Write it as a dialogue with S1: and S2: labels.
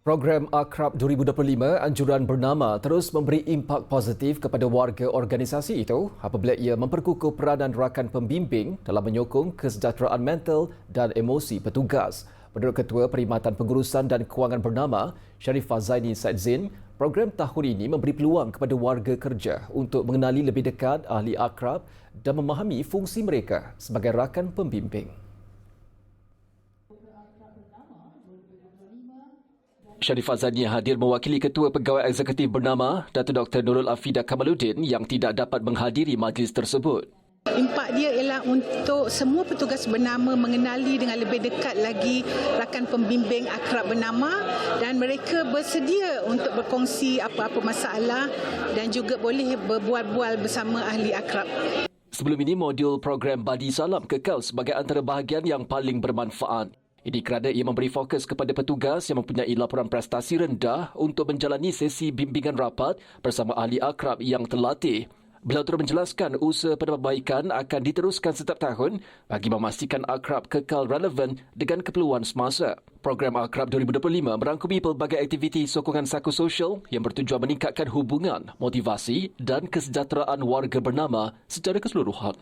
S1: Program Akrab 2025 anjuran bernama terus memberi impak positif kepada warga organisasi itu apabila ia memperkukuh peranan rakan pembimbing dalam menyokong kesejahteraan mental dan emosi petugas. Menurut Ketua Perkhidmatan Pengurusan dan Kewangan Bernama, Sharifah Zaini Saidzin, program tahun ini memberi peluang kepada warga kerja untuk mengenali lebih dekat ahli akrab dan memahami fungsi mereka sebagai rakan pembimbing. Sharifah Zania hadir mewakili Ketua Pegawai Eksekutif bernama Datuk Dr. Nurul Afida Kamaluddin yang tidak dapat menghadiri majlis tersebut.
S2: Impak dia ialah untuk semua petugas bernama mengenali dengan lebih dekat lagi rakan pembimbing akrab bernama dan mereka bersedia untuk berkongsi apa-apa masalah dan juga boleh berbual-bual bersama ahli akrab.
S1: Sebelum ini, modul program Badi Salam kekal sebagai antara bahagian yang paling bermanfaat. Ini kerana ia memberi fokus kepada petugas yang mempunyai laporan prestasi rendah untuk menjalani sesi bimbingan rapat bersama ahli akrab yang terlatih. Beliau terus menjelaskan usaha perbaikan akan diteruskan setiap tahun bagi memastikan akrab kekal relevan dengan keperluan semasa. Program Akrab 2025 merangkumi pelbagai aktiviti sokongan psikososial yang bertujuan meningkatkan hubungan, motivasi dan kesejahteraan warga bernama secara keseluruhan.